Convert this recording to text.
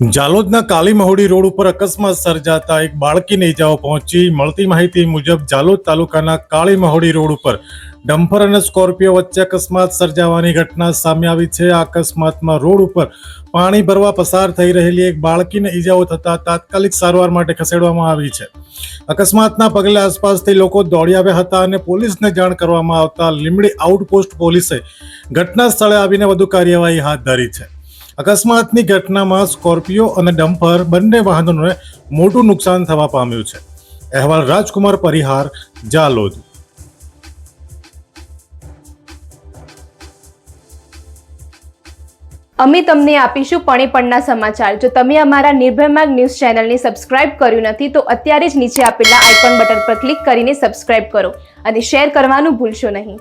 જાલોદના કાલી મહોડી road ઉપર અકસ્માત સર્જાતા એક બાળકીને ઇજાઓ પહોંચી. મળતી માહિતી મુજબ જાલોદ તાલુકાના કાળી મહોડી રોડ ઉપર ડમ્ફર અને સ્કોર્પિયો વચ્ચે અકસ્માત સર્જાવાની ઘટના સામે આવી છે. આ અકસ્માતમાં રોડ ઉપર પાણી ભરવા પસાર થઈ રહેલી એક બાળકીને ઇજાઓ થતા તાત્કાલિક સારવાર માટે ખસેડવામાં આવી છે. અકસ્માતના પગલે આસપાસથી લોકો દોડી આવ્યા હતા અને પોલીસને જાણ કરવામાં આવતા લીમડી આઉટપોસ્ટ પોલીસે ઘટના સ્થળે આવીને વધુ કાર્યવાહી હાથ ધરી છે. અકસ્માતની ઘટનામાં સ્કોર્પિયો અને ડમ્પર બંને વાહનોને મોટું નુકસાન થવા પામ્યું છે. અહેવાલ રાજકુમાર પરિહાર, જાલોદ. અમે તમને આપીશું પણેપણના સમાચાર. જો તમે અમારા નિર્ભય માર્ગ ન્યૂઝ ચેનલને સબસ્ક્રાઇબ કર્યું નથી, તો અત્યારે જ નીચે આપેલા આઇકોન બટન પર ક્લિક કરીને સબસ્ક્રાઇબ કરો અને શેર કરવાનું ભૂલશો નહીં.